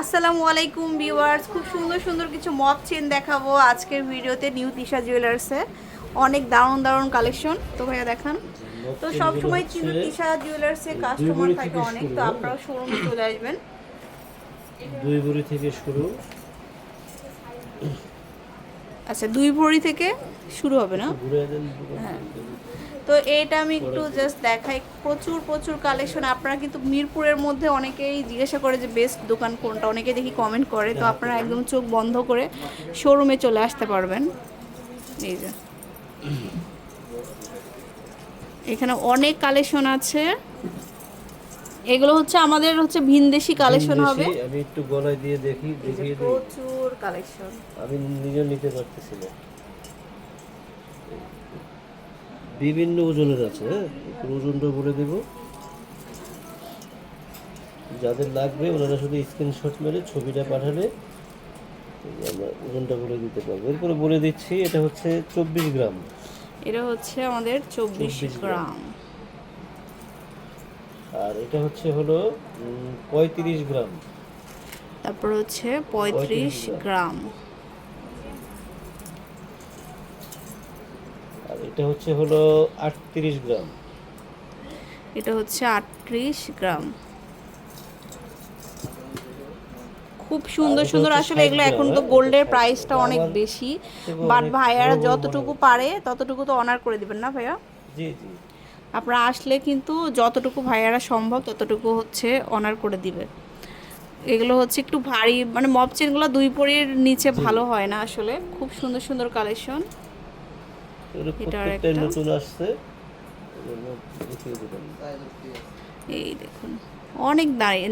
আসসালামু আলাইকুম ভিউয়ার্স। খুব সুন্দর সুন্দর কিছু মক চেন দেখাবো আজকের ভিডিওতে নিউ তিশা জুয়েলার্সে অনেক দারুণ দারুণ কালেকশন তো ভাইয়া দেখান। তো সব সময় কিন্তু তিশা জুয়েলার্সে কাস্টমার থাকে অনেক। তো আপনারা শোরুমে চলে আসবেন। দুই ভরি থেকে শুরু। আচ্ছা দুই ভরি থেকে শুরু হবে না? হ্যাঁ। তো এটা আমি একটু জাস্ট দেখাই। প্রচুর প্রচুর কালেকশন আপনারা কিন্তু মিরপুরের মধ্যে অনেকেই জিজ্ঞাসা করে যে বেস্ট দোকান কোনটা? অনেকে দেখি কমেন্ট করে। তো আপনারা একদম চোখ বন্ধ করে শোরুমে চলে আসতে পারবেন। এই যে। এখানে অনেক কালেকশন আছে। এগুলো হচ্ছে আমাদের হচ্ছে ভিনদেশি কালেকশন হবে। আমি একটু গলায় দিয়ে দেখি প্রচুর কালেকশন আমি নিজে নিতে পারতেছি না বিভিন্ন ওজনের আছে হ্যাঁ? ওজনটা বলে দেব। যাদের লাগবে ওনারা শুধু স্ক্রিনশট মেরে ছবিটা পাঠালে আমরা ওজনটা বলে দিতে পারব। এরপরে বলে দিচ্ছি এটা হচ্ছে চব্বিশ গ্রাম। এটা হচ্ছে আমাদের চব্বিশ। গ্রাম। আর এটা হচ্ছে হলো পঁয়ত্রিশ গ্রাম। তারপর হচ্ছে পঁয়ত্রিশ গ্রাম। এটা হচ্ছে হলো আটত্রিশ গ্রাম। এটা হচ্ছে আটত্রিশ গ্রাম। খুব সুন্দর সুন্দর আসলে এগুলো এখন তো? গোল্ডের প্রাইসটা অনেক বেশি বাট ভাইয়ারা যতটুকু পারে ততটুকু তো অনার করে দিবেন না ভাইয়া? জি জি। আপনারা আসলে কিন্তু যতটুকু ভাইয়ারা সম্ভব ততটুকু হচ্ছে অনার করে দিবে এগুলো হচ্ছে একটু ভারী মানে মপ চেনগুলো দুই পরির নিচে ভালো হয় না আসলে। খুব সুন্দর সুন্দর কালেকশন এগুলো প্রত্যেকটাই নতুন আসছে। এই দেখুন অনেক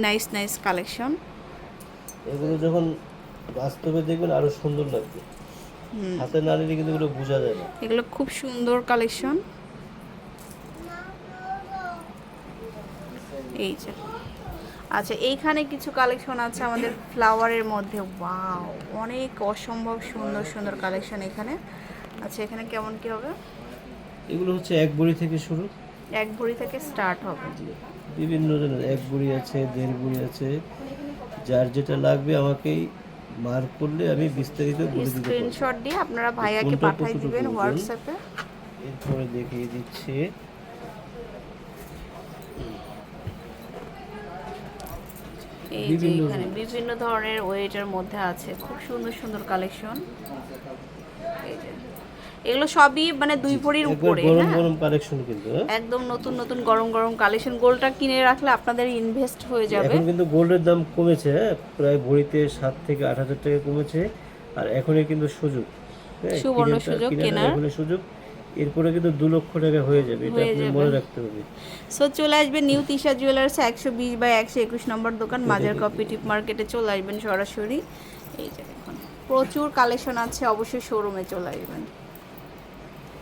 নাইস নাইস কালেকশন এগুলো যখন বাস্তবে দেখবেন আরও সুন্দর লাগবে। হাতে না নিলে কিন্তু এগুলো বোঝা যায় না। এগুলো খুব সুন্দর কালেকশন এই যে। আচ্ছা এইখানে কিছু কালেকশন আছে আমাদের ফ্লাওয়ারের মধ্যে। ওয়াও অনেক অসম্ভব সুন্দর সুন্দর কালেকশন এখানে। আচ্ছা এখানে কেমন কি হবে? এগুলো হচ্ছে এক বুড়ি থেকে শুরু। এক ভরি থেকে স্টার্ট হবে। বিভিন্ন ধরনের এক বুড়ি আছে দেড় বুড়ি আছে। যার যেটা লাগবে আমাকেই মার্ক করলে আমি বিস্তারিত বলে পারব। স্ক্রিনশট দিয়ে আপনারা ভাইয়াকে পাঠিয়ে দিবেন হোয়াটসঅ্যাপে এরপরে দেখিয়ে দিচ্ছি। এই যে বিভিন্ন এখানে বিভিন্ন ধরনের ওয়েটের মধ্যে আছে। খুব সুন্দর সুন্দর কালেকশন এই যে। এগুলো সবই মানে দুই ভরির উপরে গরম হ্যাঁ? গরম কালেকশন কিন্তু হ্যাঁ? একদম নতুন নতুন গরম গরম কালেকশন গোলটা কিনে রাখলে আপনাদের ইনভেস্ট হয়ে যাবে। এখন কিন্তু গোল্ডের দাম কমেছে হ্যাঁ? প্রায় ভরিতে সাত থেকে আট হাজার টাকা কমেছে আর এখনই কিন্তু সুযোগ সুবর্ণ সুযোগ কেনার। সুযোগ। এরপরে কিন্তু দু লক্ষ টাকা হয়ে যাবে এটা আপনি মনে রাখতে হবে। সো চলে আসবেন নিউ তিশা জুয়েলার্স একশো বিশ বাই একশো একুশ নম্বর দোকান মাজার কপি টিপ মার্কেটে চলে আসবেন সরাসরি। এই যে দেখুন প্রচুর কালেকশন আছে অবশ্যই শোরুমে চলে আসবেন।